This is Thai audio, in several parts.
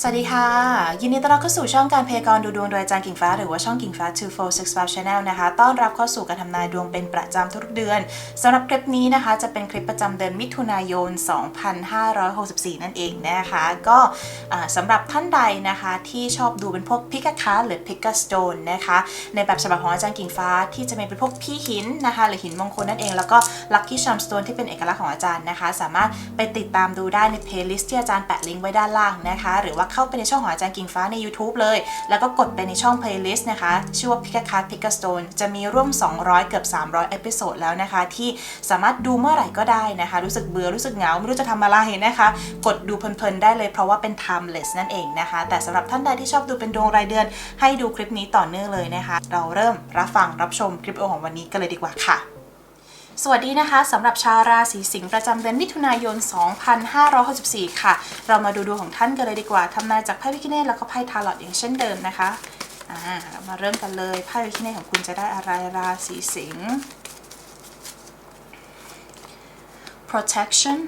สวัสดีค่ะ ยินดีต้อนรับเข้าสู่ช่องการพยากรณ์ดูดวงโดยอาจารย์กิ่งฟ้า หรือว่าช่องกิ่งฟ้า 2465 Channel นะคะ ต้อนรับเข้าสู่การทำนายดวงเป็นประจำทุกเดือนสำหรับคลิปนี้นะคะจะเป็นคลิปประจำเดือนมิถุนายน 2564 นั่นเองนะคะ ก็สำหรับท่านใดนะคะที่ชอบดูเป็นพวกพิกาคาหรือพิกาสโตนนะคะในแบบฉบับของอาจารย์กิ่งฟ้าที่จะเป็นพวกพี่หินนะคะหรือหินมงคลนั่นเองแล้วก็ลัคกี้ชัมสโตนที่เป็นเอกลักษณ์ของอาจารย์นะคะ สามารถไปติดตามดูได้ในเพลย์ลิสต์ที่อาจารย์แปะลิงก์ไว้ด้านล่างนะคะ หรือว่าเข้าไปในช่องของอาจารย์กิ่งฟ้าใน YouTube เลย แล้วก็กดไปในช่อง playlist นะคะ ชื่อว่า Pick a Card Pick a Stone จะมีร่วม 200 เกือบ 300 เอพิโซดแล้วนะคะ ที่สามารถดูเมื่อไหร่ก็ได้นะคะ รู้สึกเบื่อรู้สึกเหงา ไม่รู้จะทำอะไรนะคะ กดดูเพลินๆได้เลยเพราะว่าเป็น timeless นั่นเองนะคะ แต่สำหรับท่านใดที่ชอบดูเป็นดวงรายเดือน ให้ดูคลิปนี้ต่อเนื่องเลยนะคะ เราเริ่มรับฟังรับชมคลิปโอของวันนี้กันเลยดีกว่าค่ะ สวัสดีนะคะสำหรับชาวราศีสิงห์ประจำเดือนมิถุนายน 2564 ค่ะ เรามาดูดวงของท่านกันเลยดีกว่าทำนายจากไพ่วิคเนตแล้วก็ไพ่ทาร์ลอตอย่างเช่นเดิมนะคะอ่ามาเริ่มกันเลยไพ่วิคเนตของคุณจะได้อะไรราศีสิงห์ protection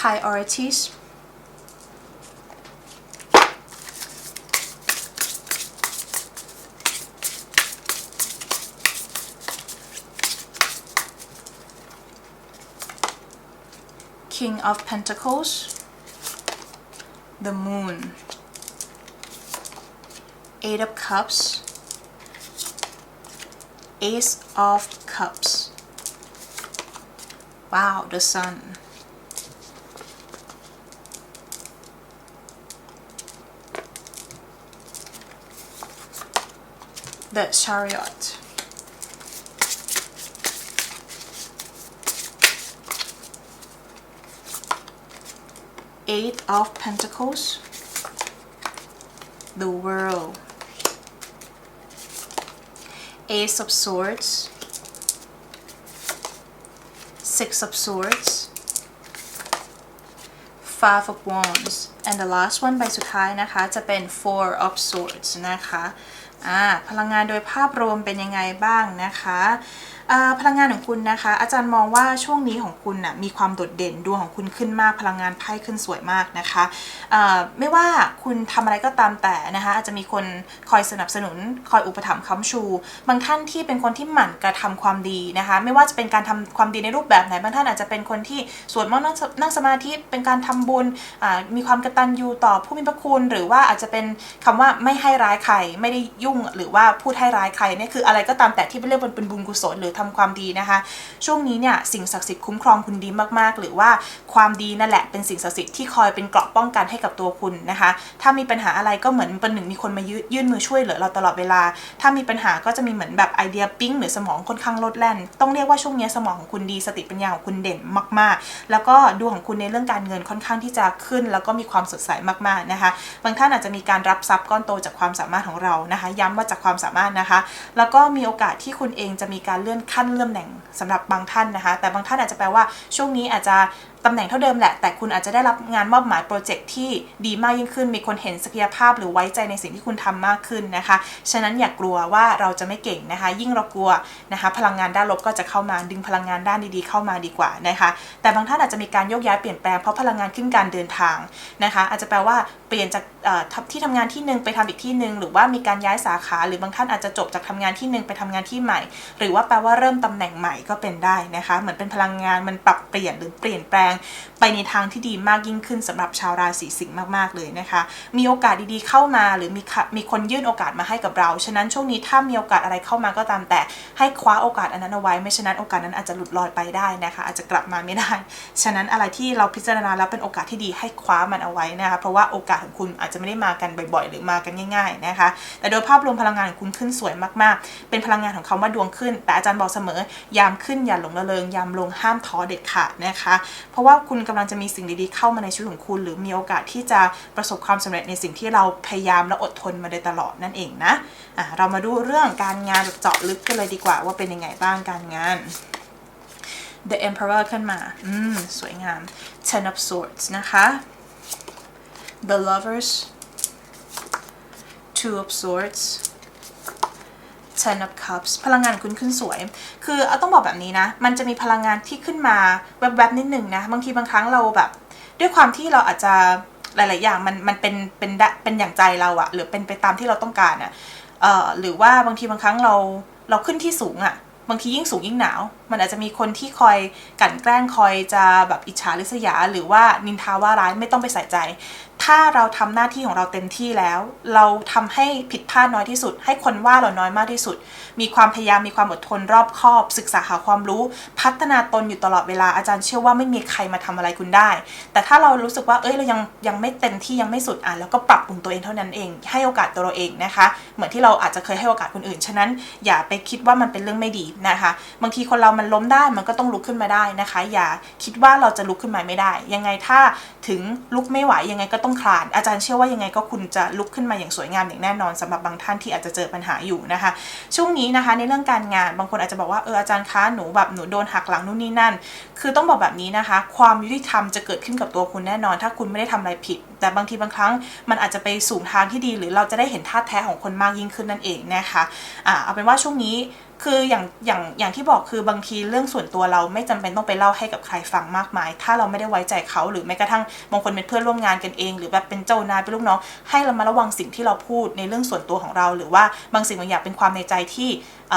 priorities King of Pentacles, the Moon, Eight of Cups, Ace of Cups. Wow, the Sun. The Chariot. Eight of Pentacles, the World, Ace of Swords, Six of Swords, Five of Wands and the last one ใบสุดท้ายนะคะ จะเป็น Four of Swords นะคะ อ่า พลังงานโดยภาพรวมเป็นยังไงบ้างนะคะ พลังงานของคุณนะคะ อาจารย์มองว่าช่วงนี้ของคุณน่ะมีความโดดเด่นดวงของคุณขึ้นมาก พลังงานไพ่ขึ้นสวยมากนะคะไม่ว่าคุณทำอะไรก็ตามแต่นะคะอาจจะมีคนคอยสนับสนุนคอยอุปถัมภ์ค้ำชู บางท่านที่เป็นคนที่หมั่นกระทำความดีนะคะ ไม่ว่าจะเป็นการทำความดีในรูปแบบไหนบางท่านอาจจะเป็นคนที่สวดมนต์นั่งสมาธิเป็นการทำบุญมีความกระตัญญูต่อผู้มีพระคุณ หรือว่าอาจจะเป็นคำว่าไม่ให้ร้ายใครไม่ได้ยุ่ง หรือว่าพูดให้ร้ายใครนี่คืออะไรก็ตามแต่ที่เป็นเรื่องเป็นบุญกุศลหรือทำความดีนะคะ ช่วงนี้เนี่ยสิ่งศักดิ์สิทธิ์คุ้มครองคุณดีมากๆ หรือว่าความดีนั่นแหละเป็นสิ่งศักดิ์สิทธิ์ที่คอยเป็นเกราะป้องกันให้กับตัวคุณนะคะ ถ้ามีปัญหาอะไรก็เหมือนเป็นหนึ่งมีคนมายืยื่นมือช่วยเหลือเราตลอดเวลา ถ้ามีปัญหาก็จะมีเหมือนแบบไอเดียปิ๊งหรือสมองค่อนข้างลดแล่น ต้องเรียกว่าช่วงนี้สมองของคุณดีสติปัญญาของคุณเด่นมาก ๆ แล้วก็ดวงของคุณในเรื่องการเงินค่อนข้างที่จะขึ้น แล้วก็มีความสดใสมากๆนะคะ บางท่านอาจจะมีการรับทรัพย์ก้อนโตจากความสามารถของเรานะคะ ย้ำว่าจากความสามารถนะคะ แล้วก็มีโอกาสที่คุณเองจะมีการเลื่อนขั้นเลื่อนตำแหน่งสำหรับบางท่านนะคะ แต่บางท่านอาจจะแปลว่าช่วงนี้อาจจะ ตำแหน่งเท่าเดิมแหละ แต่คุณอาจจะได้รับงานมอบหมายโปรเจกต์ที่ดีมากยิ่งขึ้น มีคนเห็นศักยภาพหรือไว้ใจในสิ่งที่คุณทำมากขึ้นนะคะ ฉะนั้นอย่ากกลัวว่าเราจะไม่เก่งนะคะ ยิ่งเรากลัวนะคะ พลังงานด้านลบก็จะเข้ามาดึงพลังงานด้านดีๆ เข้ามาดีกว่านะคะ แต่บางท่านอาจจะมีการโยกย้ายเปลี่ยนแปลงเพราะพลังงานขึ้นการเดินทางนะคะ อาจจะแปลว่าเปลี่ยนจากที่ทำงานที่หนึ่งไปทำอีกที่หนึ่งหรือว่ามีการย้ายสาขา หรือบางท่านอาจจะจบจากทำงานที่หนึ่งไปทำงานที่ใหม่ หรือว่าแปลว่าเริ่มตำแหน่งใหม่ก็เป็นได้นะคะ เหมือนเป็นพลังงานมันปรับเปลี่ยนหรือเปลี่ยนแปลงไปในทางที่ดีมากยิ่งขึ้นสำหรับชาวราศีสิงห์มากๆเลยนะคะ มีโอกาสดีๆเข้ามาหรือมีมีคนยื่นโอกาสมาให้กับเรา ฉะนั้นช่วงนี้ถ้ามีโอกาสอะไรเข้ามาก็ตามแต่ให้คว้าโอกาสอันนั้นเอาไว้ไม่ฉะนั้นโอกาสนั้นอาจจะหลุดลอยไปได้นะคะ อาจจะกลับมาไม่ได้ ฉะนั้นอะไรที่เราพิจารณาแล้วเป็นโอกาสที่ดีให้คว้ามันเอาไว้นะคะเพราะว่าโอกาสของคุณอาจจะไม่ได้มากันบ่อยๆ หรือมากันง่าย ๆนะคะ แต่โดยภาพรวมพลังงานของคุณขึ้นสวยมากๆ เป็นพลังงานของคำว่าดวงขึ้น แต่อาจารย์บอกเสมอยามขึ้นอย่าหลงระเริงยามลงห้ามท้อเด็ดขาดนะคะเพราะว่าคุณกำลังจะมีสิ่งดีๆเข้ามาในชีวิตของคุณ หรือมีโอกาสที่จะประสบความสำเร็จในสิ่งที่เราพยายามและอดทนมาโดยตลอดนั่นเองนะอะเรามาดูเรื่องการงานแบบเจาะลึกกันเลยดีกว่าว่าเป็นยังไงบ้างการงาน The Emperor ขึ้นมา อืม สวยงาม Ten of Swords นะคะ The Lovers Two of Swords Ten of Cups พลังงานคุณขึ้นสวย คือเอาต้องบอกแบบนี้นะ มันจะมีพลังงานที่ขึ้นมาแวบๆนิดหนึ่งนะ บางทีบางครั้งเราแบบ ด้วยความที่เราอาจจะหลาย ๆ อย่างมันมันเป็นเป็นเป็นอย่างใจเราอะหรือเป็นไปตามที่เราต้องการอะเอ่อหรือว่าบางทีบางครั้งเราเราขึ้นที่สูงอะบางทียิ่งสูงยิ่งหนาว มันอาจจะมีคนที่คอยกันแกล้งคอยจะแบบอิจฉาริษยา หรือว่านินทาว่าร้ายไม่ต้องไปใส่ใจ ถ้าเราทำหน้าที่ของเราเต็มที่แล้ว เราทำให้ผิดพลาดน้อยที่สุด ให้คนว่าเราน้อยมากที่สุด มีความพยายามมีความอดทนรอบคอบ ศึกษาหาความรู้ พัฒนาตนอยู่ตลอดเวลาอาจารย์เชื่อว่าไม่มีใครมาทำอะไรคุณได้ แต่ถ้าเรารู้สึกว่าเอ้ยเรายังยังไม่เต็มที่ยังไม่สุดอะแล้วก็ปรับปรุงตัวเองเท่านั้นเอง ให้โอกาสตัวเราเองนะคะ เหมือนที่เราอาจจะเคยให้โอกาสคนอื่นฉะนั้น อย่าไปคิดว่ามันเป็นเรื่องไม่ดีนะคะ บางทีคนเรามันล้มได้มันก็ต้องลุกขึ้นมาได้นะคะ อย่าคิดว่าเราจะลุกขึ้นมาไม่ได้ ยังไงถ้าถึงลุกไม่ไหวยังไงก็ต้องคลาน อาจารย์เชื่อว่ายังไงก็คุณจะลุกขึ้นมาอย่างสวยงามอย่างแน่นอนสำหรับบางท่านที่อาจจะเจอปัญหาอยู่นะคะ ช่วงนี้นะคะในเรื่องการงานบางคนอาจจะบอกว่าเอออาจารย์คะหนูแบบหนูโดนหักหลังนู่นนี่นั่น คือต้องบอกแบบนี้นะคะ ความยุติธรรมจะเกิดขึ้นกับตัวคุณแน่นอน ถ้าคุณไม่ได้ทำอะไรผิด แต่บางทีบางครั้งมันอาจจะไปสู่ทางที่ดี หรือเราจะได้เห็นท่าแท้ของคนมากยิ่งขึ้นนั่นเองนะคะอ่าเอาเป็นว่าช่วงนี้ คืออย่างอย่างอย่างที่บอกคือบางทีเรื่องส่วนตัวเราไม่จำเป็นต้องไปเล่าให้กับใครฟังมากมาย ถ้าเราไม่ได้ไว้ใจเขาหรือแม้กระทั่งบางคนเป็นเพื่อนร่วมงานกันเอง หรือแบบเป็นเจ้านายเป็นลูกน้องให้เรามาระวังสิ่งที่เราพูดในเรื่องส่วนตัวของเรา หรือว่าบางสิ่งบางอย่างเป็นความในใจที่เ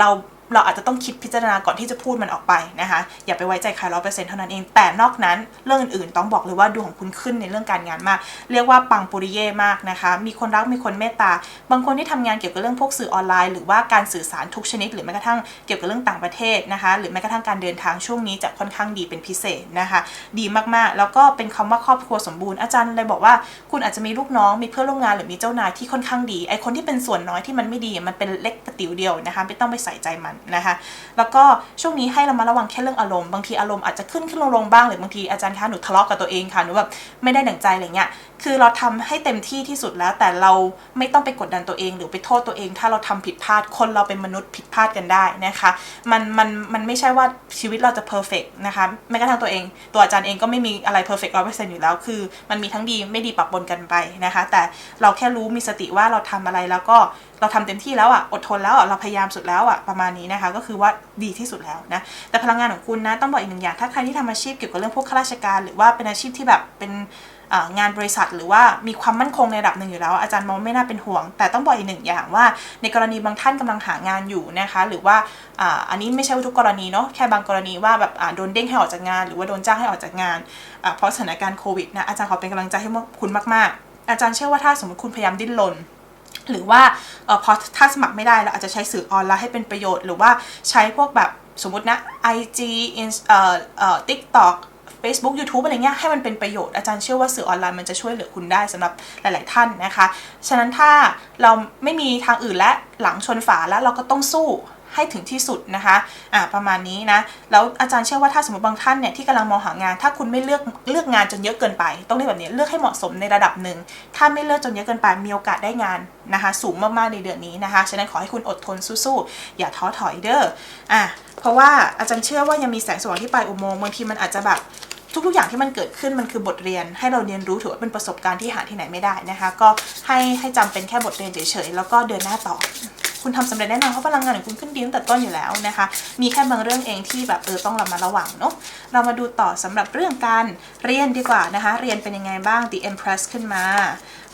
เรา เราอาจจะต้องคิดพิจารณาก่อนที่จะพูดมันออกไปนะคะ อย่าไปไว้ใจใครร้อยเปอร์เซ็นต์เท่านั้นเอง แต่นอกนั้นเรื่องอื่นๆ ต้องบอกเลยว่าดวงของคุณขึ้นในเรื่องการงานมาก เรียกว่าปังปุริเย่มากนะคะ มีคนรักมีคนเมตตา บางคนที่ทำงานเกี่ยวกับเรื่องพวกสื่อออนไลน์ หรือว่าการสื่อสารทุกชนิด หรือแม้กระทั่งเกี่ยวกับเรื่องต่างประเทศนะคะ หรือแม้กระทั่งการเดินทางช่วงนี้จะค่อนข้างดีเป็นพิเศษนะคะ ดีมากๆ แล้วก็เป็นคำว่าครอบครัวสมบูรณ์ อาจารย์เลยบอกว่าคุณอาจจะมีลูกน้อง มีเพื่อนร่วมงานหรือมีเจ้านายที่ค่อนข้างดี ไอคนที่เป็นส่วนน้อยที่มันไม่ดีมันเป็นเล็กกระติ๋วเดียวนะคะ ไม่ต้องไปใส่ใจมันนะคะ แล้วก็ช่วงนี้ให้เรามาระวังแค่เรื่องอารมณ์ บางทีอารมณ์อาจจะขึ้นขึ้นลงลงบ้างหรือบางทีอาจารย์คะหนูทะเลาะกับตัวเองค่ะหนูแบบไม่ได้ดั่งใจอะไรเงี้ย คือเราทำให้เต็มที่ที่สุดแล้ว แต่เราไม่ต้องไปกดดันตัวเอง หรือไปโทษตัวเอง ถ้าเราทำผิดพลาด คนเราเป็นมนุษย์ผิดพลาดกันได้นะคะ มันมันมันไม่ใช่ว่าชีวิตเราจะเพอร์เฟกนะคะ แม้กระทั่งตัวเอง ตัวอาจารย์เองก็ไม่มีอะไรเพอร์เฟกต์ร้อยเปอร์เซ็นต์อยู่แล้ว คือ มันมีทั้งดีไม่ดีปะปนกันไปนะคะ แต่เราแค่รู้มีสติว่าเราทำอะไรแล้วก็เราทำเต็มที่แล้วอะอดทนแล้วอะเราพยายามสุดแล้วอะประมาณนี้นะคะ ก็คือว่าดีที่สุดแล้วนะแต่พลังงานของคุณนะต้องบอกอีกหนึ่งอย่างถ้าใครที่ทำอาชีพเกี่ยวกับเรื่องพวกข้าราชการ หรือว่าเป็นอาชีพที่แบบเป็นงานบริษัทหรือว่ามีความมั่นคงในระดับหนึ่งอยู่แล้ว อาจารย์มองไม่น่าเป็นห่วง แต่ต้องบอกอีกหนึ่งอย่างว่า ในกรณีบางท่านกำลังหางานอยู่นะคะหรือว่าอ,อันนี้ไม่ใช่ทุกกรณีเนาะแค่บางกรณีว่าแบบโดนเด้งให้ออกจากงาน หรือว่าโดนจ้างให้ออกจากงาน เพราะสถานการณ์โควิดนะอาจารย์ขอเป็นกำลังใจให้คุณมากๆ อาจารย์เชื่อว่าถ้าสมมติคุณพยายามดิ้นรน หรือว่าเออพอถ้าสมัครไม่ได้เราอาจจะใช้สื่อออนไลน์ให้เป็นประโยชน์ หรือว่าใช้พวกแบบสมมตินะ IG In... เอ่อเอ่อ TikTok Facebook YouTube อะไรเงี้ยให้มันเป็นประโยชน์อาจารย์เชื่อว่าสื่อออนไลน์มันจะช่วยเหลือคุณได้สำหรับหลาย ๆ ท่านนะคะ ฉะนั้นถ้าเราไม่มีทางอื่นและหลังชนฝาแล้วเราก็ต้องสู้ ให้ถึงที่สุดนะคะอ่าประมาณนี้นะแล้วอาจารย์เชื่อว่าถ้าสมมติบางท่านเนี่ยที่กำลังมองหางาน ถ้าคุณไม่เลือกเลือกงานจนเยอะเกินไป ต้องเรียกแบบนี้เลือกให้เหมาะสมในระดับหนึ่งถ้าไม่เลือกจนเยอะเกินไปมีโอกาสได้งานนะคะสูงมากๆในเดือนนี้นะคะฉะนั้นขอให้คุณอดทนสู้ๆอย่าท้อถอยเด้ออะเพราะว่าอาจารย์เชื่อว่ายังมีแสงสว่างที่ปลายอุโมงค์บางทีมันอาจจะแบบทุกๆ อย่างที่มันเกิดขึ้นมันคือบทเรียน ให้เราเรียนรู้ถือว่าเป็นประสบการณ์ที่หาที่ไหนไม่ได้นะคะ ก็ให้ให้จำเป็นแค่บทเรียนเฉยๆ แล้วก็เดินหน้าต่อ คุณทำสำเร็จแน่นอนเพราะพลังงานของคุณขึ้นดีตั้งแต่ต้นอยู่แล้วนะคะ มีแค่บางเรื่องเองที่แบบเออต้องเรามาระวังเนาะเรามาดูต่อสำหรับเรื่องการเรียนดีกว่านะคะ เรียนเป็นยังไงบ้าง The Empress ขึ้นมา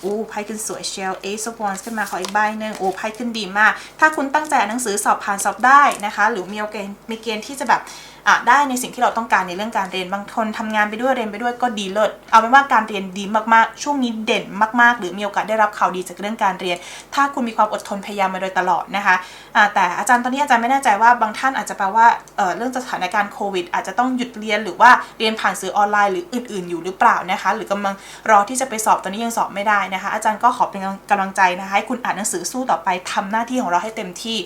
อู้ไพ่ขึ้นสวยเชียว Ace of Wands ขึ้นมาขออีกใบหนึ่งโอ้ไพ่ขึ้นดีมาก ถ้าคุณตั้งใจอ่านหนังสือสอบผ่านสอบได้นะคะ หรือมีโอกาสมีเกณฑ์ที่จะแบบ ได้ในสิ่งที่เราต้องการในเรื่องการเรียนบางคนทำงานไปด้วยเรียนไปด้วยก็ดีเลิศเอาเป็นว่าการเรียนดีมากๆ ช่วงนี้เด่นมากๆ หรือมีโอกาสได้รับข่าวดีจากเรื่องการเรียน ถ้าคุณมีความอดทนพยายามมาโดยตลอดนะคะแต่อาจารย์ตอนนี้อาจารย์ไม่แน่ใจว่าบางท่านอาจจะแปลว่าเเรื่องสถานการณ์โควิด อาจจะต้องหยุดเรียนหรือว่าเรียนผ่านสื่อออนไลน์หรืออื่น ๆ อยู่หรือเปล่านะคะ หรือกำลังรอที่จะไปสอบตอนนี้ยังสอบไม่ได้นะคะ อาจารย์ก็ขอเป็นกำลังใจนะคะให้คุณอ่านหนังสือสู้ต่อไปทำหน้าที่ของเราให้เต็มที่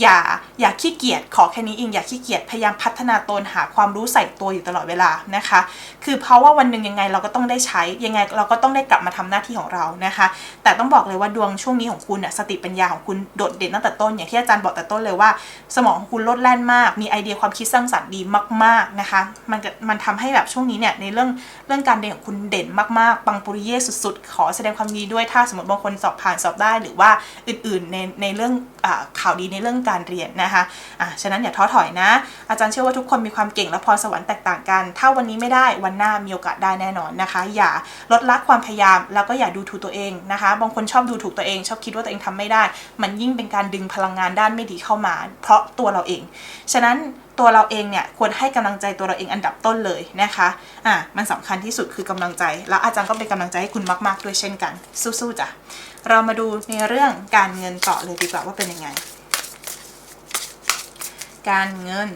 อย่าอย่าขี้เกียจขอแค่นี้เองอย่าขี้เกียจพยายามพัฒนาตนหาความรู้ใส่ตัวอยู่ตลอดเวลานะคะ คือเพราะว่าวันหนึ่งยังไงเราก็ต้องได้ใช้ยังไงเราก็ต้องได้กลับมาทำหน้าที่ของเรานะคะ แต่ต้องบอกเลยว่าดวงช่วงนี้ของคุณน่ะสติปัญญาของคุณโดดเด่นตั้งแต่ต้นอย่างที่อาจารย์บอกแต่ต้นเลยว่า สมองของคุณลดแล่นมาก มีไอเดียความคิดสร้างสรรค์ดีมาก ๆนะคะ มันมันทำให้แบบช่วงนี้เนี่ยในเรื่องเรื่องการเรียนของคุณเด่นมากๆปังปุริเย่สุดๆ ขอแสดงความยินดีด้วยถ้าสมมติบางคนสอบผ่านสอบได้หรือว่าอื่นๆในในเรื่องอข่าวดีในเรื่องการเรียนนะคะอะฉะนั้นอย่าท้อถอยนะ อาจารย์เชื่อว่าทุกคนมีความเก่งและพรสวรรค์แตกต่างกัน ถ้าวันนี้ไม่ได้วันหน้ามีโอกาสได้แน่นอนนะคะ อย่าลดละความพยายาม แล้วก็อย่าดูถูกตัวเองนะคะ บางคนชอบดูถูกตัวเอง ชอบคิดว่าตัวเองทำไม่ได้ มันยิ่งเป็นการดึงพลังงานด้านไม่ดีเข้ามา เพราะตัวเราเอง ฉะนั้นตัวเราเองเนี่ยควรให้กำลังใจตัวเราเองอันดับต้นเลยนะคะอะมันสำคัญที่สุดคือกำลังใจ แล้วอาจารย์ก็เป็นกำลังใจให้คุณมาก ๆ ด้วยเช่นกัน สู้ๆจ้ะเรามาดูในเรื่องการเงินต่อเลยดีกว่าว่าเป็นยังไง การเงิน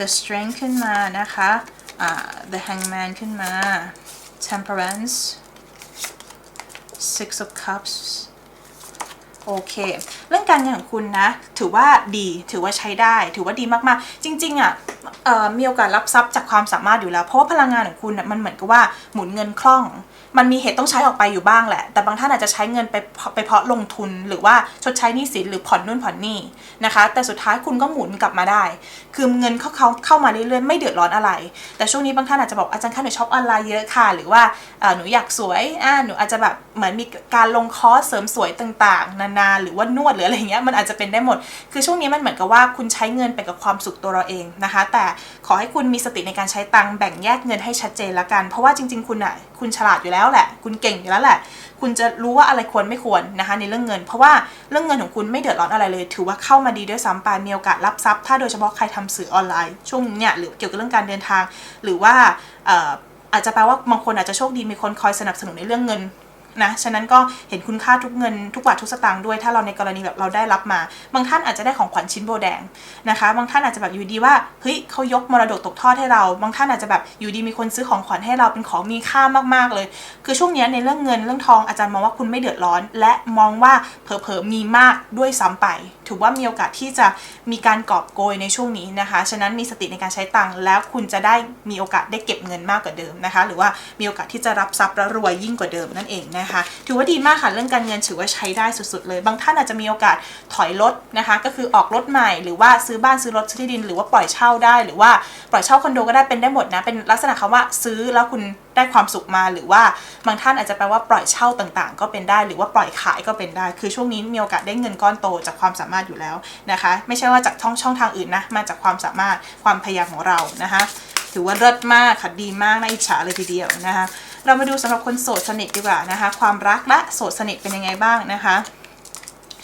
the strength ขึ้นมานะคะอ่า the hangman ขึ้นมา temperance six of cups โอเค เรื่องการเงินของคุณนะ ถือว่าดีถือว่าใช้ได้ ถือว่าดีมากๆ จริง ๆ อะเอ่อมีโอกาสรับทรัพย์จากความสามารถอยู่แล้ว เพราะว่าพลังงานของคุณอะมันเหมือนกับว่าหมุนเงินคล่อง มันมีเหตุต้องใช้ออกไปอยู่บ้างแหละ แต่บางท่านอาจจะใช้เงินไปเพาะไปเพาะลงทุนหรือว่าชดใช้หนี้สินหรือผ่อนนู่นผ่อนนี่นะคะ แต่สุดท้ายคุณก็หมุนกลับมาได้ คือเงินเขาเขาเข้ามาเรื่อยๆไม่เดือดร้อนอะไร แต่ช่วงนี้บางท่านอาจจะบอกอาจารย์คะหนูช็อปออนไลน์เยอะค่ะ หรือว่าหนูอยากสวยอ่าหนูอาจจะแบบเหมือนมีการลงคอร์สเสริมสวยต่างๆ นานาหรือว่านวดหรืออะไรอย่างเงี้ยมันอาจจะเป็นได้หมด คือช่วงนี้มันเหมือนกับว่าคุณใช้เงินไปกับความสุขตัวเราเองนะคะ แต่ขอให้คุณมีสติในการใช้ตังค์แบ่งแยกเงินให้ชัดเจนละกัน เพราะว่าจริง ๆ คุณอะคุณฉลาดอยู่แล้วแล้วแหละ คุณเก่งอยู่แล้วแหละ คุณจะรู้ว่าอะไรควรไม่ควรนะคะ ในเรื่องเงิน เพราะว่าเรื่องเงินของคุณไม่เดือดร้อนอะไรเลย ถือว่าเข้ามาดีด้วยซ้ำไปมีโอกาสรับทรัพย์ถ้าโดยเฉพาะใครทำสื่อออนไลน์ช่วงนี้เนี่ยหรือเกี่ยวกับเรื่องการเดินทาง หรือว่าอาจจะแปลว่าบางคนอาจจะโชคดีมีคนคอยสนับสนุนในเรื่องเงิน นะฉะนั้นก็เห็นคุณค่าทุกเงินทุกบาททุกสตางค์ด้วย ถ้าเราในกรณีแบบเราได้รับมา บางท่านอาจจะได้ของขวัญชิ้นโบแดงนะคะ บางท่านอาจจะแบบอยู่ดีว่าเฮ้ยเขายกมรดกตกทอดให้เรา บางท่านอาจจะแบบอยู่ดีมีคนซื้อของขวัญให้เราเป็นของมีค่ามากๆเลย คือช่วงนี้ในเรื่องเงินเรื่องทองอาจารย์มองว่าคุณไม่เดือดร้อน และมองว่าเผลอๆมีมากด้วยซ้ำไป ถือว่ามีโอกาสที่จะมีการกอบโกยในช่วงนี้นะคะ ฉะนั้นมีสติในการใช้ตังค์แล้วคุณจะได้มีโอกาสได้เก็บเงินมากกว่าเดิมนะคะ หรือว่ามีโอกาสที่จะรับทรัพย์และรวยยิ่งกว่าเดิมนั่นเองนะคะ ถือว่าดีมากค่ะเรื่องการเงินถือว่าใช้ได้สุดๆ เลย บางท่านอาจจะมีโอกาสถอยรถนะคะ ก็คือออกรถใหม่ หรือว่าซื้อบ้านซื้อรถซื้อที่ดิน หรือว่าปล่อยเช่าได้ หรือว่าปล่อยเช่าคอนโดก็ได้เป็นได้หมดนะเป็นลักษณะคำว่าซื้อแล้วคุณ ได้ความสุขมา หรือว่าบางท่านอาจจะแปลว่าปล่อยเช่าต่างๆ ก็เป็นได้ หรือว่าปล่อยขายก็เป็นได้ คือช่วงนี้มีโอกาสได้เงินก้อนโตจากความสามารถอยู่แล้วนะคะ ไม่ใช่ว่าจากช่องช่องทางอื่นนะ มาจากความสามารถความพยายามของเรานะคะ ถือว่าเลิศมากค่ะดีมากน่าอิจฉาเลยทีเดียวนะคะ เรามาดูสำหรับคนโสดสนิทดีกว่านะคะ ความรักและโสดสนิทเป็นยังไงบ้างนะคะ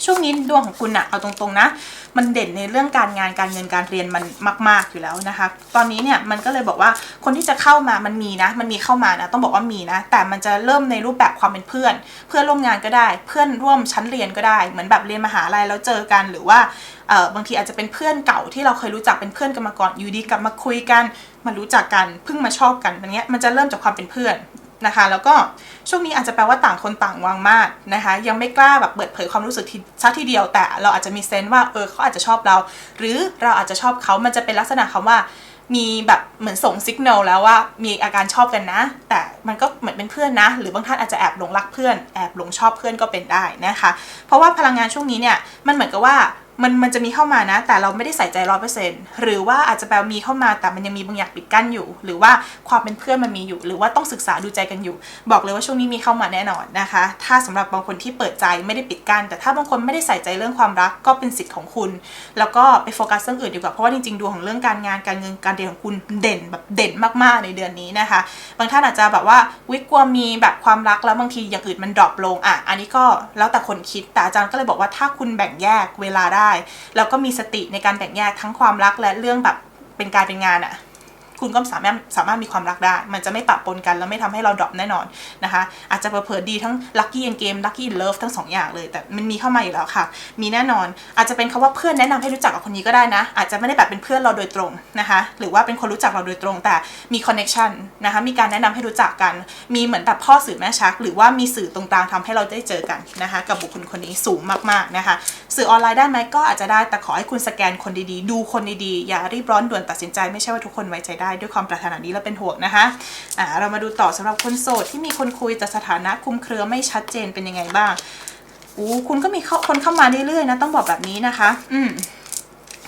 ช่วงนี้ดวงของคุณอะเอาตรงๆนะ มันเด่นในเรื่องการงานการเงินการเรียนมันมาก ๆอยู่แล้วนะคะ ตอนนี้เนี่ยมันก็เลยบอกว่าคนที่จะเข้ามามันมีนะ มันมีเข้ามานะต้องบอกว่ามีนะ แต่มันจะเริ่มในรูปแบบความเป็นเพื่อน เพื่อนร่วมงานก็ได้ เพื่อนร่วมชั้นเรียนก็ได้ เหมือนแบบเรียนมหาลัยแล้วเจอกันหรือว่าเออบางทีอาจจะเป็นเพื่อนเก่าที่เราเคยรู้จักเป็นเพื่อนกันมาก่อนอยู่ดีกลับมาคุยกันมารู้จักกันเพิ่งมาชอบกันอย่างเงี้ยมันจะเริ่มจากความเป็นเพื่อน นะคะ แล้วก็ช่วงนี้อาจจะแปลว่าต่างคนต่างวางมาดนะคะ ยังไม่กล้าแบบเปิดเผยความรู้สึกทีซะทีเดียว แต่เราอาจจะมีเซนส์ว่าเออเขาอาจจะชอบเรา หรือเราอาจจะชอบเขามันจะเป็นลักษณะคำว่ามีแบบเหมือนส่งสัญญาณแล้วว่ามีอาการชอบกันนะ แต่มันก็เหมือนเป็นเพื่อนนะ หรือบางท่านอาจจะแอบหลงรักเพื่อน แอบหลงชอบเพื่อนก็เป็นได้นะคะ เพราะว่าพลังงานช่วงนี้เนี่ยมันเหมือนกับว่า มันมันจะมีเข้ามานะ แต่เราไม่ได้ใส่ใจร้อยเปอร์เซ็นต์หรือว่าอาจจะแปลมีเข้ามาแต่มันยังมีบางอย่างปิดกั้นอยู่ หรือว่าความเป็นเพื่อนมันมีอยู่ หรือว่าต้องศึกษาดูใจกันอยู่ บอกเลยว่าช่วงนี้มีเข้ามาแน่นอนนะคะ ถ้าสำหรับบางคนที่เปิดใจไม่ได้ปิดกั้นแต่ถ้าบางคนไม่ได้ใส่ใจเรื่องความรักก็เป็นสิทธิ์ของคุณ แล้วก็ไปโฟกัสเรื่องอื่นดีกว่าเพราะว่าจริงๆดวงของเรื่องการงานการเงินการเรียนของคุณเด่นแบบเด่นมากๆในเดือนนี้นะคะ บางท่านอาจจะแบบว่าวิกลัวมีแบบความรักแล้วบางทีอย่างอื่นมันดรอปลงอะอันนี้ก็แล้วแต่คนคิดแต่อาจารย์ก็เลยบอกว่าถ้าคุณแบ่งแยกเวลาได้แล้วก็มีสติในการแบ่งแยกทั้งความรักและเรื่องแบบเป็นการเป็นงานอะ คุณก็สามารถสามารถมีความรักได้ มันจะไม่ปะปนกันแล้วไม่ทำให้เราดรอปแน่นอนนะคะ อาจจะเผลอดีทั้ง lucky in game lucky in love ทั้งสองอย่างเลย แต่มันมีเข้ามาอยู่แล้วค่ะ มีแน่นอน อาจจะเป็นคำว่าเพื่อนแนะนำให้รู้จักกับคนนี้ก็ได้นะ อาจจะไม่ได้แบบเป็นเพื่อนเราโดยตรงนะคะ หรือว่าเป็นคนรู้จักเราโดยตรง แต่มี connection นะคะ มีการแนะนำให้รู้จักกัน มีเหมือนแบบพ่อสื่อแม่ชัก หรือว่ามีสื่อตรงกลางทำให้เราได้เจอกันนะคะ กับบุคคลคนนี้สูงมากๆนะคะ สื่อออนไลน์ได้ไหมก็อาจจะได้ แต่ขอให้คุณสแกนคนดีๆ ดูคนดีๆ อย่ารีบร้อนด่วนตัดสินใจ ไม่ใช่ว่าทุกคนไว้ใจได้ด้วยความปรารถนาดีและเป็นห่วงนะคะอ่าเรามาดูต่อสำหรับคนโสดที่มีคนคุยแต่สถานะคุมเครือไม่ชัดเจนเป็นยังไงบ้างอู้คุณก็มีคนเข้ามาเรื่อยๆนะต้องบอกแบบนี้นะคะ อืม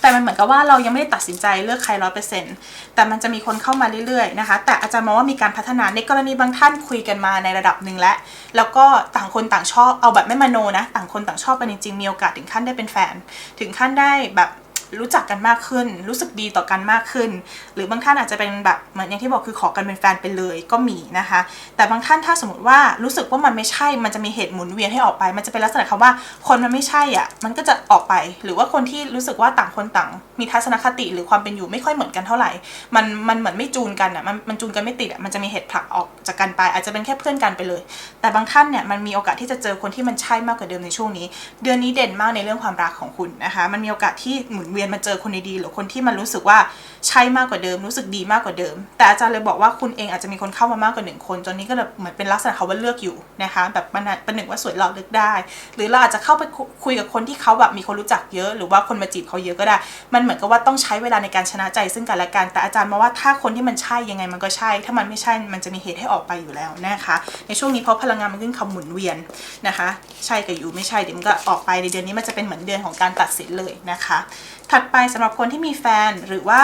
แต่มันเหมือนกับว่าเรายังไม่ได้ตัดสินใจเลือกใครร้อยเปอร์เซ็นต์แต่มันจะมีคนเข้ามาเรื่อยๆนะคะ แต่อาจารย์มองว่ามีการพัฒนาในกรณีบางท่านคุยกันมาในระดับหนึ่งแล้ว แล้วก็ต่างคนต่างชอบเอาแบบไม่มโนนะ ต่างคนต่างชอบกันจริงๆมีโอกาสถึงขั้นได้เป็นแฟน ถึงขั้นได้แบบ รู้จักกันมากขึ้น รู้สึกดีต่อกันมากขึ้น หรือบางท่านอาจจะเป็นแบบเหมือนอย่างที่บอกคือขอกันเป็นแฟนไปเลยก็มีนะคะ แต่บางท่านถ้าสมมติว่ารู้สึกว่ามันไม่ใช่ มันจะมีเหตุหมุนเวียนให้ออกไป มันจะเป็นลักษณะคำว่าคนมันไม่ใช่อะ มันก็จะออกไป หรือว่าคนที่รู้สึกว่าต่างคนต่าง มีทัศนคติหรือความเป็นอยู่ไม่ค่อยเหมือนกันเท่าไหร่ มันมันเหมือนไม่จูนกันอะ มันมันจูนกันไม่ติดอะ มันจะมีเหตุผลักออกจากกันไป อาจจะเป็นแค่เพื่อนกันไปเลย แต่บางท่านเนี่ยมันมีโอกาสที่จะเจอคนที่มันใช่มากกว่าเดิมในช่วงนี้ เดือนนี้เด่นมากในเรื่องความรักของคุณนะคะ มันมีโอกาสที่หมุนเวียนียนมาเจอคนดีๆหรือคนที่มันรู้สึกว่าใช่มากกว่าเดิม รู้สึกดีมากกว่าเดิม แต่อาจารย์เลยบอกว่าคุณเองอาจจะมีคนเข้ามามากกว่าหนึ่งคน จนนี้ก็แบบเหมือนเป็นลักษณะเขาว่าเลือกอยู่นะคะแบบมันเป็นหนึ่งว่าสวยหล่อเลือกได้ หรือเราอาจจะเข้าไปคุยกับคนที่เขาแบบมีคนรู้จักเยอะ หรือว่าคนมาจีบเขาเยอะก็ได้ มันเหมือนกับว่าต้องใช้เวลาในการชนะใจซึ่งกันและกันแต่อาจารย์มองว่าถ้าคนที่มันใช่ยังไงมันก็ใช่ ถ้ามันไม่ใช่มันจะมีเหตุให้ออกไปอยู่แล้วนะคะ ในช่วงนี้เพราะพลังงานมันขึ้นคำหมุนเวียนนะคะ ใช่กับอยู่ไม่ใช่เดี๋ยวมันก็ออกไปในเดือนนี้มันจะเป็นเหมือนเดือนของการตัดสินเลยนะคะถัดไปสำหรับคนที่มีแฟนหรือว่า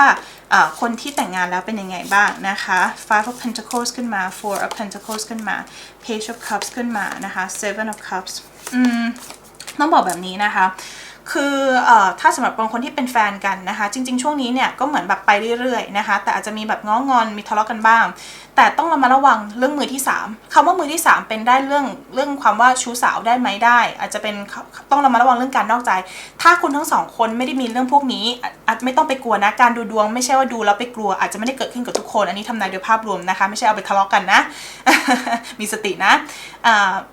คนที่แต่งงานแล้วเป็นยังไงบ้างนะคะ Five of Pentacles ขึ้นมา Four of Pentacles ขึ้นมา Page of Cups ขึ้นมานะคะ Seven of Cups อืมต้องบอกแบบนี้นะคะคือเอ่อถ้าสำหรับบางคนที่เป็นแฟนกันนะคะ จริง ๆ ช่วงนี้เนี่ยก็เหมือนแบบไปเรื่อยๆนะคะ แต่อาจจะมีแบบง้องอนมีทะเลาะกันบ้าง แต่ต้องระมัดระวังเรื่องมือที่ 3คำว่ามือที่ 3 เป็นได้เรื่องเรื่องความว่าชู้สาวได้ไหมได้ อาจจะเป็นต้องระมัดระวังเรื่องการนอกใจ ถ้าคุณทั้งสองคนไม่ได้มีเรื่องพวกนี้อาจไม่ต้องไปกลัวนะการดูดวง ไม่ใช่ว่าดูแล้วไปกลัวอาจจะไม่ได้เกิดขึ้นกับทุกคน อันนี้ทำนายโดยภาพรวมนะคะ ไม่ใช่เอาไปทะเลาะกันนะ มีสตินะ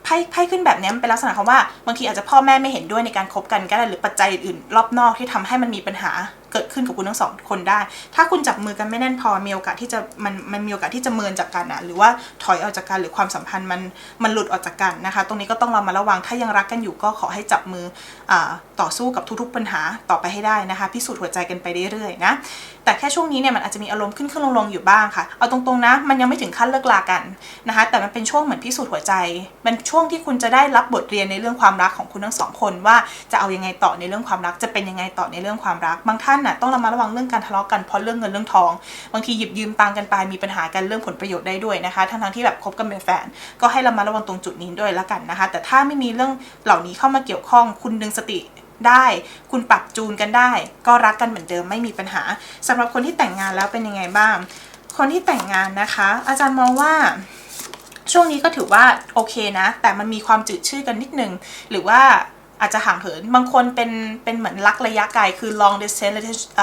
ไพ่ไพ่ขึ้นแบบนี้มันเป็นลักษณะคำว่าบางทีอาจจะพ่อแม่ไม่เห็นด้วยในการคบกันก็ได้หรือปัจจัยอื่นๆรอบนอกที่ทำให้มันมีปัญหา เกิดขึ้นกับคุณทั้งสองคนได้ ถ้าคุณจับมือกันไม่แน่นพอมีโอกาสที่จะมันมันมีโอกาสที่จะเมินจากกันอะหรือว่าถอยออกจากกันหรือความสัมพันธ์มันมันหลุดออกจากกันนะคะ ตรงนี้ก็ต้องเรามาระวังถ้ายังรักกันอยู่ก็ขอให้จับมืออต่อสู้กับทุกๆปัญหาต่อไปให้ได้นะคะพิสูจน์หัวใจกันไปเรื่อยๆนะแต่แค่ช่วงนี้เนี่ยมันอาจจะมีอารมณ์ขึ้นขึ้นลงๆอยู่บ้างค่ะ เอาตรงๆนะ มันยังไม่ถึงขั้นเลิกลากันนะคะ แต่มันเป็นช่วงเหมือนพิสูจน์หัวใจเป็นช่วงที่คุณจะได้รับบทเรียนในเรื่องความรักของคุณทั้งสองคนว่าจะเอายังไงต่อในเรื่องความรักจะเป็นยังไงต่อในเรื่องความรัก บางท่านน่ะต้องระมัดระวังเรื่องการทะเลาะกันเพราะเรื่องเงินเรื่องทอง บางทีหยิบยืมตังกันไปมีปัญหากันเรื่องผลประโยชน์ได้ด้วยนะคะทั้งๆที่แบบคบกันเป็นแฟน ก็ให้ระมัดระวังตรงจุดนี้ด้วยละกันนะคะ แต่ถ้าไม่มีเรื่องเหล่านี้เข้ามาเกี่ยวข้องคุณดึงสติได้ คุณปรับจูนกันได้ ก็รักกันเหมือนเดิมไม่มีปัญหาสำหรับคนที่แต่งงานแล้วเป็นยังไงบ้าง คนที่แต่งงานนะคะ อาจารย์มองว่าช่วงนี้ก็ถือว่าโอเคนะ แต่มันมีความจืดชืดกันนิดนึงหรือว่า อาจจะห่างเหิน บางคนเป็นเป็นเหมือนรักระยะไกล คือ long distance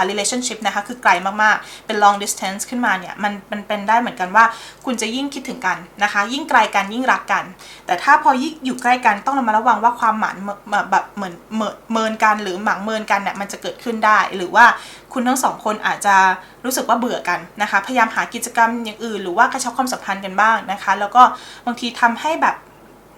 relationship นะคะ คือไกลมากๆ เป็น long distance ขึ้นมาเนี่ย มันมันเป็นได้เหมือนกันว่า คุณจะยิ่งคิดถึงกันนะคะ ยิ่งไกลกันยิ่งรักกัน แต่ถ้าพอยิ่งอยู่ใกล้กันต้องระมัดระวังว่าความหมานแบบเหมือนเมินกันหรือหมางเมินกันเนี่ยมันจะเกิดขึ้นได้ หรือว่าคุณทั้งสองคนอาจจะรู้สึกว่าเบื่อกันนะคะ พยายามหากิจกรรมอย่างอื่น หรือว่ากระชับความสัมพันธ์กันบ้างนะคะ แล้วก็บางทีทำให้แบบ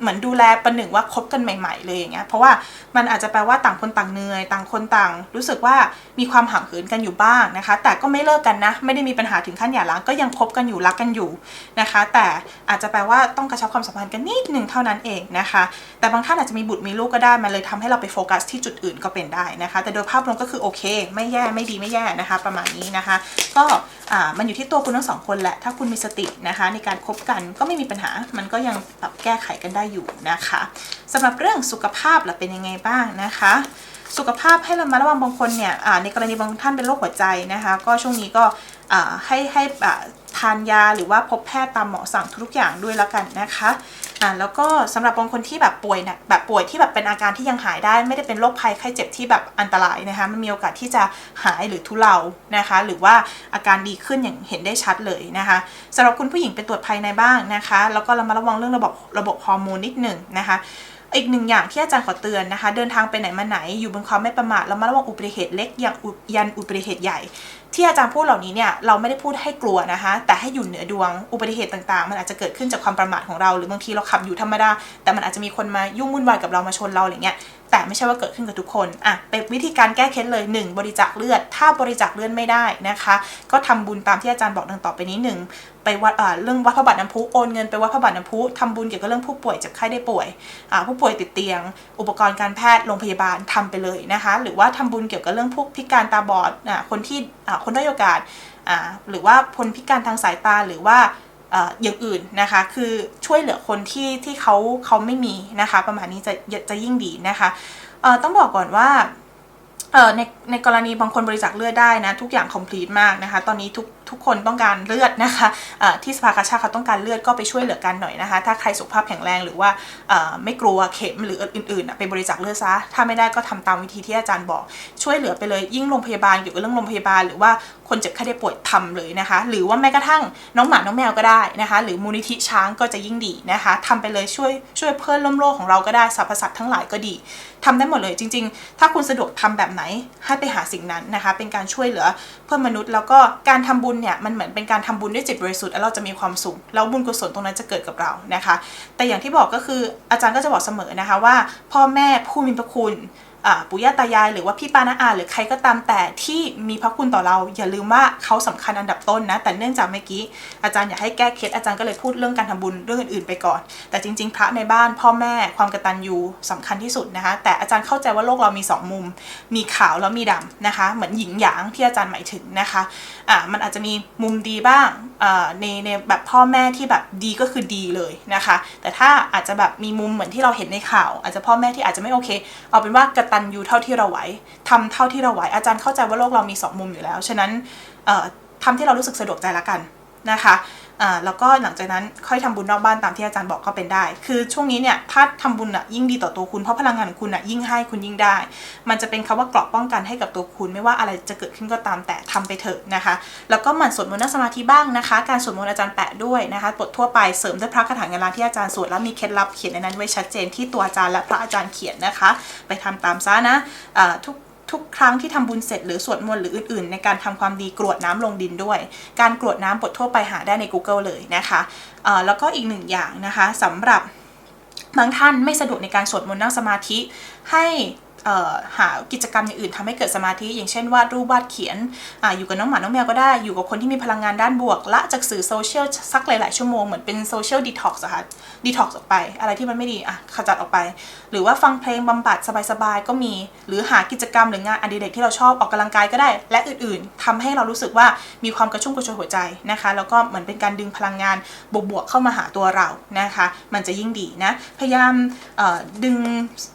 เหมือนดูแลประหนึ่งว่าคบกันใหม่ ๆ เลยอย่างเงี้ยเพราะว่ามันอาจจะแปลว่าต่างคนต่างเหนื่อย ต่างคนต่าง รู้สึกว่ามีความห่างเหินกันอยู่บ้างนะคะ แต่ก็ไม่เลิกกันนะ ไม่ได้มีปัญหาถึงขั้นหย่าร้างก็ยังคบกันอยู่รักกันอยู่นะคะ แต่อาจจะแปลว่าต้องกระชับความสัมพันธ์กันนิดหนึ่งเท่านั้นเองนะคะ แต่บางท่านอาจจะมีบุตรมีลูกก็ได้มันเลยทำให้เราไปโฟกัสที่จุดอื่นก็เป็นได้นะคะ แต่โดยภาพรวมก็คือโอเค ไม่แย่ไม่ดีไม่แย่นะคะ ประมาณนี้นะคะ ก็ อ่ามันอยู่ที่ตัวคุณทั้งสองคนแหละ ถ้าคุณมีสตินะคะในการคบกันก็ไม่มีปัญหา มันก็ยังปรับแก้ไขกันได้อยู่นะคะสำหรับเรื่องสุขภาพล่ะเป็นยังไงบ้างนะคะ สุขภาพให้เรามาระวังบางคนเนี่ยในกรณีบางท่านเป็นโรคหัวใจนะคะ ก็ช่วงนี้ก็ให้ให้ ทานยาหรือว่าพบแพทย์ตามหมอสั่งทุกอย่างด้วยแล้วกันนะคะอ่าแล้วก็สำหรับบางคนที่แบบป่วยหนักแบบป่วยที่แบบเป็นอาการที่ยังหายได้ ไม่ได้เป็นโรคภัยไข้เจ็บที่แบบอันตรายนะคะมันมีโอกาสที่จะหายหรือทุเลานะคะ หรือว่าอาการดีขึ้นอย่างเห็นได้ชัดเลยนะคะสำหรับคุณผู้หญิงเป็นตรวจภายในบ้างนะคะ แล้วก็เรามาระวังเรื่องระบบระบบฮอร์โมนนิดหนึ่งนะคะอีกหนึ่งอย่างที่อาจารย์ขอเตือนนะคะ เดินทางไปไหนมาไหนอยู่บนความไม่ประมาทแล้วมาระวังอุบัติเหตุเล็กอย่างยันอุบัติเหตุใหญ่ ที่อาจารย์พูดเหล่านี้เนี่ยเราไม่ได้พูดให้กลัวนะคะแต่ให้อยู่เหนือดวงอุบัติเหตุต่างๆ มันอาจจะเกิดขึ้นจากความประมาทของเรา หรือบางทีเราขับอยู่ธรรมดา แต่มันอาจจะมีคนมายุ่งวุ่นวายกับเรามาชนเราอะไรเงี้ยแต่ไม่ใช่ว่าเกิดขึ้นกับทุกคนอะเป็นวิธีการแก้เคล็ดเลย 1 บริจาคเลือด ถ้าบริจาคเลือดไม่ได้นะคะ ก็ทำบุญตามที่อาจารย์บอกดังต่อไปนี้หนึ่งไปวัดอ่าเรื่องวัดพระบาทน้ำพุโอนเงินไปวัดพระบาทน้ำพุทำบุญเกี่ยวกับเรื่องผู้ป่วยเจ็บไข้ได้ป่วยอ่าผู้ป่วยติดเตียง อุปกรณ์การแพทย์โรงพยาบาลทำไปเลยนะคะ หรือว่าทำบุญเกี่ยวกับเรื่องพวกพิการตาบอดอคนที่คนด้อยโอกาสหรือว่าคนพิการทางสายตาหรือว่าอย่างอื่นนะคะ คือช่วยเหลือคนที่ที่เขาเขาไม่มีนะคะ ประมาณนี้จะจะยิ่งดีนะคะต้องบอกก่อนว่าในในกรณีบางคนบริจาคเลือดได้นะ ทุกอย่าง complete มากนะคะ ตอนนี้ทุก ทุกคนต้องการเลือดนะคะที่สภากาชาติเขาต้องการเลือดก็ไปช่วยเหลือกันหน่อยนะคะ ถ้าใครสุขภาพแข็งแรงหรือว่าไม่กลัวเข็มหรืออื่นๆไปบริจาคเลือดซะถ้าไม่ได้ก็ทำตามวิธีที่อาจารย์บอก ช่วยเหลือไปเลยยิ่งโรงพยาบาลเกี่กับเรื่องโรงพยาบาล หรือว่าคนเจ็บไข้ได้ป่วยทำเลยนะคะ หรือว่าแม้กระทั่งน้องหมาน้องแมวก็ได้นะคะ หรือมูลนิธิช้างก็จะยิ่งดีนะคะทำไปเลยช่วยช่วยเพิ่มล่มโลกของเราก็ได้สรรพสัตว์ทั้งหลายก็ดีทำได้หมดเลยจริง ๆ ถ้าคุณสะดวกทำแบบไหนให้ไปหาสิ่งนั้นนะคะ เป็นการช่วยเหลือเพื่อนมนุษย์แล้วก็การทำบุญเนี่ยมันเหมือนเป็นการทำบุญด้วยจิตบริสุทธิ์แล้วเราจะมีความสุขแล้วบุญกุศลตรงนั้นจะเกิดกับเรานะคะ แต่อย่างที่บอกก็คืออาจารย์ก็จะบอกเสมอนะคะว่า พ่อแม่ผู้มีพระคุณ ปู่ย่าตายาย หรือว่าพี่ปานาอาหรือใครก็ตามแต่ที่มีพระคุณต่อเรา อย่าลืมว่าเขาสำคัญอันดับต้นนะ แต่เนื่องจากเมื่อกี้อาจารย์อยากให้แก้เคล็ดอาจารย์ก็เลยพูดเรื่องการทำบุญเรื่องอื่นๆไปก่อน แต่จริง ๆ พระในบ้านพ่อแม่ความกตัญญูสำคัญที่สุดนะคะ แต่อาจารย์เข้าใจว่าโลกเรามีสองมุม มีขาวแล้วมีดำนะคะ เหมือนหยิงหยางที่อาจารย์หมายถึงนะคะอ่ามันอาจจะมีมุมดีบ้างในในแบบพ่อแม่ที่แบบดีก็คือดีเลยนะคะ แต่ถ้าอาจจะแบบมีมุมเหมือนที่เราเห็นในข่าว อาจจะพ่อแม่ที่อาจจะไม่โอเค เอาเป็นว่ากตันยูเท่าที่เราไหวทำเท่าที่เราไหว อาจารย์เข้าใจว่าโลกเรามีสองมุมอยู่แล้ว ฉะนั้นเอ่อทำที่เรารู้สึกสะดวกใจละกันนะคะ แล้วก็หลังจากนั้นค่อยทำบุญนอกบ้านตามที่อาจารย์บอกก็เป็นได้ คือช่วงนี้เนี่ยถ้าทำบุญอะยิ่งดีต่อตัวคุณเพราะพลังงานของคุณอะยิ่งให้คุณยิ่งได้ มันจะเป็นคำว่าเกราะป้องกันให้กับตัวคุณ ไม่ว่าอะไรจะเกิดขึ้นก็ตามแต่ทำไปเถอะนะคะ แล้วก็หมั่นสวดมนต์นั่งสมาธิบ้างนะคะ การสวดมนต์อาจารย์แปะด้วยนะคะบททั่วไปเสริมด้วยพระคาถาเงินล้านที่อาจารย์สวดแล้วมีเคล็ดลับเขียนในนั้นไว้ชัดเจนที่ตัวอาจารย์และพระอาจารย์เขียนนะคะ ไปทำตามซะนะอ่าทุก ทุกครั้งที่ทำบุญเสร็จหรือสวดมนต์หรืออื่นๆ ในการทำความดีกรวดน้ำลงดินด้วย การกรวดน้ำบททั่วไปหาได้ใน Google เลยนะคะแล้วก็อีกหนึ่งอย่างนะคะสำหรับบางท่านไม่สะดวกในการสวดมนต์นั่งสมาธิให้ หากิจกรรมอย่างอื่นทำให้เกิดสมาธิ อย่างเช่นวาดรูปวาดเขียนออยู่กับน้องหมาน้องแมวก็ได้อยู่กับคนที่มีพลังงานด้านบวก ละจากสื่อโซเชียลสักหลาย ๆ ชั่วโมงเหมือนเป็นโซเชียลดีท็อกซ์ค่ะดีท็อกซ์ออกไป อะไรที่มันไม่ดีอะขจัดออกไป หรือว่าฟังเพลงบำบัดสบาย ๆ ก็มี หรือหากิจกรรมหรืองานอดิเรกที่เราชอบออกกำลังกายก็ได้ และอื่น ๆทำให้เรารู้สึกว่ามีความกระชุ่มกระชวยหัวใจนะคะ แล้วก็เหมือนเป็นการดึงพลังงานบวก ๆ เข้ามาหาตัวเรานะคะ มันจะยิ่งดีนะพยายามดึง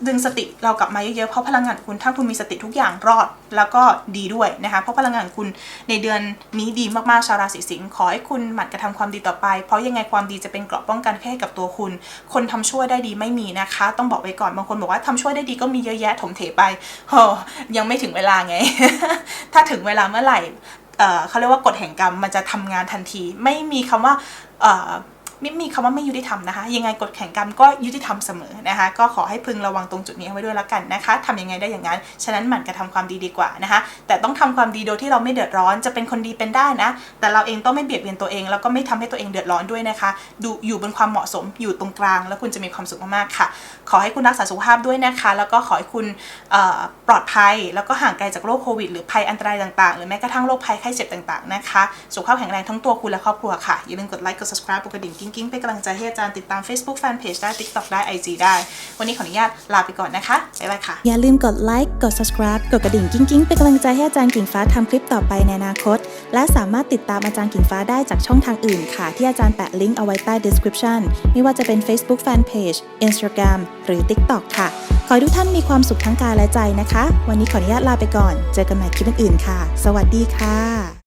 ดึงสติเรากลับมาเยอะ ๆราะพลังงานคุณถ้าคุณมีสติทุกอย่างรอดแล้วก็ดีด้วยนะคะเพราะพลังงานคุณในเดือนนี้ดีมากๆชาวราศีสิงห์ขอให้คุณหมั่นกระทำความดีต่อไป เพราะยังไงความดีจะเป็นเกราะป้องกันแค่ให้กับตัวคุณ คนทำชั่วได้ดีไม่มีนะคะ ต้องบอกไว้ก่อนบางคนบอกว่าทำชั่วได้ดีก็มีเยอะแยะถมเถไปโอ้ยังไม่ถึงเวลาไง ถ้าถึงเวลาเมื่อไหร่เขาเรียกว่ากฎแห่งกรรมมันจะทำงานทันที ไม่มีคำว่า ไม่มีคำว่าไม่ยุติธรรมนะคะ ยังไงกฎแข่งกรรมก็ยุติธรรมเสมอนะคะ ก็ขอให้พึงระวังตรงจุดนี้เอาไว้ด้วยละกันนะคะทำยังไงได้อย่างนั้น ฉะนั้นหมั่นกระทำความดีดีกว่านะคะ แต่ต้องทำความดีโดยที่เราไม่เดือดร้อน จะเป็นคนดีเป็นได้นะ แต่เราเองต้องไม่เบียดเบียนตัวเอง แล้วก็ไม่ทำให้ตัวเองเดือดร้อนด้วยนะคะ ดูอยู่บนความเหมาะสม อยู่ตรงกลาง แล้วคุณจะมีความสุขมากๆค่ะ ขอให้คุณรักษาสุขภาพด้วยนะคะ แล้วก็ขอให้คุณปลอดภัย แล้วก็ห่างไกลจากโรคโควิด หรือภัยอันตรายต่างๆ หรือแม้กระทั่งโรคภัยไข้เจ็บต่างๆ นะคะ สุขภาพแข็งแรงทั้งตัวคุณและครอบครัวค่ะ อย่าลืมกดไลค์ กด subscribe กดกระดิ่งกิ๊กิ้งเป็นกำลังใจให้อาจารย์ติดตาม Facebook Fanpage ได้ TikTok ได้ IG ได้ วันนี้ขออนุญาตลาไปก่อนนะคะ บ๊ายบายค่ะ อย่าลืมกดไลค์ กด subscribe กดกระดิ่งกิ้งๆเป็นกำลังใจให้อาจารย์กิ่งฟ้าทำคลิปต่อไปในอนาคต และสามารถติดตามอาจารย์กิ่งฟ้าได้จากช่องทางอื่นค่ะ ที่อาจารย์แปะลิงก์เอาไว้ใต้ description ไม่ว่าจะเป็น Facebook Fanpage Instagram หรือ TikTok ค่ะ ขอให้ทุกท่านมีความสุขทั้งกายและใจนะคะ วันนี้ขออนุญาตลาไปก่อน เจอกันใหม่คลิปอื่นๆค่ะ สวัสดีค่ะ